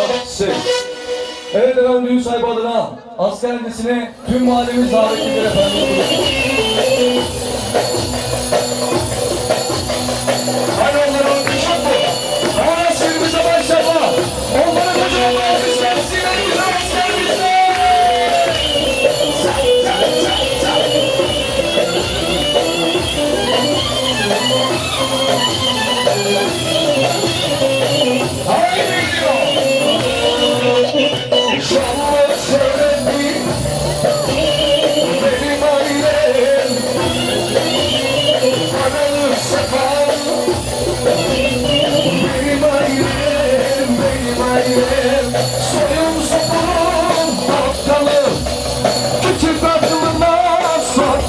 Şey, Tatlısı. Evet efendim düğün sahibi adına asker tüm mahallemiz davetlidir efendim. değilim Soyum sopunum Küçük aklına sok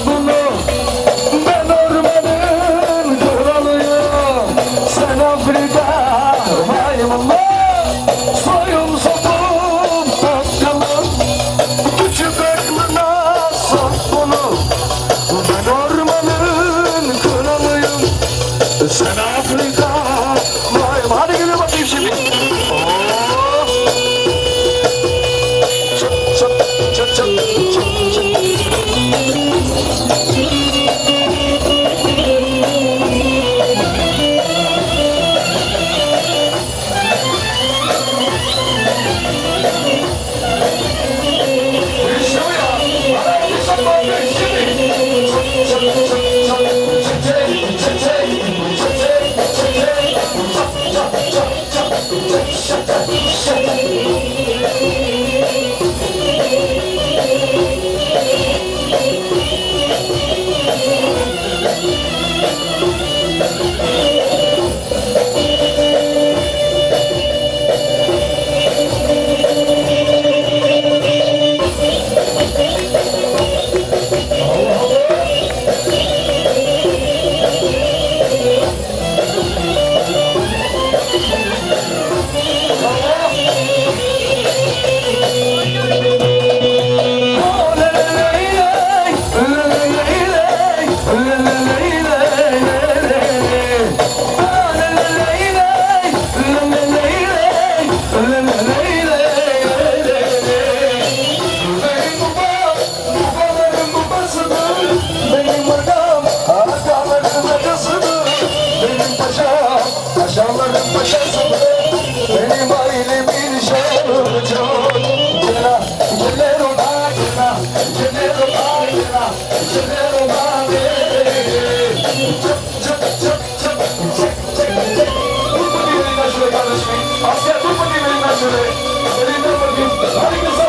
Ben örmenin kralıyım Sen Afrika maymunlar 你，你，你，你，你，你，Asya tut bakayım elinden şöyle. Elinden bakayım. Harikasın.